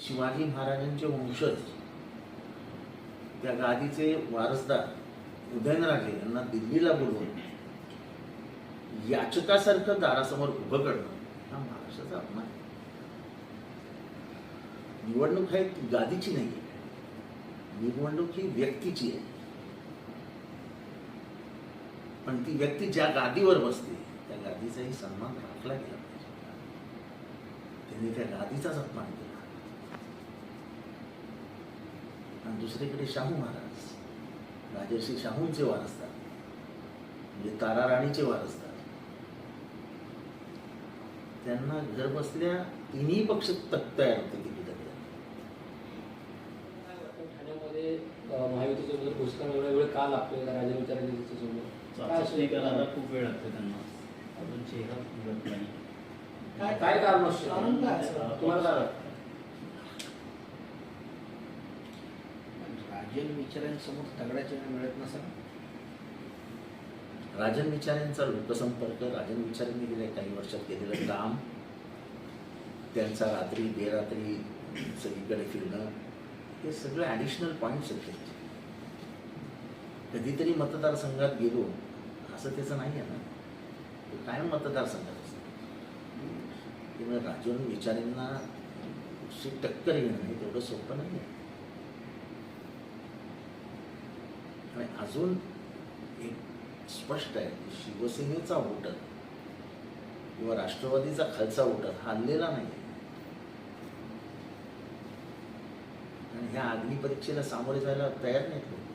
शिवाजी महाराजांचे वंशज त्या गादीचे वारसदार उदयनराजे यांना दिल्लीला बोलवून याचकासारखं दारासमोर उभं करणं हा महाराष्ट्राचा अपमान निवडणूक हा एक गादीची नाही आहे. निवडणूक ही व्यक्तीची आहे. पण ती व्यक्ती ज्या गादीवर बसते त्या गादीचाही सन्मान राखला गेला पाहिजे. त्यांनी त्या गादीचाच अपमान केला आणि दुसरीकडे शाहू महाराज राजर्षी शाहूंचे वारसदार म्हणजे तारा राणीचे वारसदार त्यांना घर बसल्या तिन्ही पक्ष तक तयार होते द्यायला. ठाण्यामध्ये अं, महायुतीच्या उमेदवार घोषणा एवढा वेळ का लागतोय राजा विचारायला करायला? खूप वेळ लागतो त्यांना अजून चेहरा काय काय कारण असू कारण काय शकतं? असेल? तुम्हाला काय वाटतं? राजन विचारांसमोर तगडाच्या मिळत नसा राजन विचारांचा लोकसंपर्क राजन विचारांनी गेल्या काही वर्षात केलेलं काम. त्यांचा रात्री बेरात्री सगळीकडे फिरणं हे सगळे ॲडिशनल पॉईंट्स आहेत त्यांचे. कधीतरी मतदारसंघात गेलो असं त्याचं नाही आहे ना. तो कायम मतदारसंघात असतो. त्यामुळे राजन विचारांना टक्कर घेणं हे तेवढं सोपं नाही आहे आणि अजून एक स्पष्ट आहे की शिवसेनेचा वोटर किंवा राष्ट्रवादीचा खालचा वोटर हल्लेला नाही आणि ह्या अग्निपरीक्षेला सामोरे जायला तयार नाहीत लोक.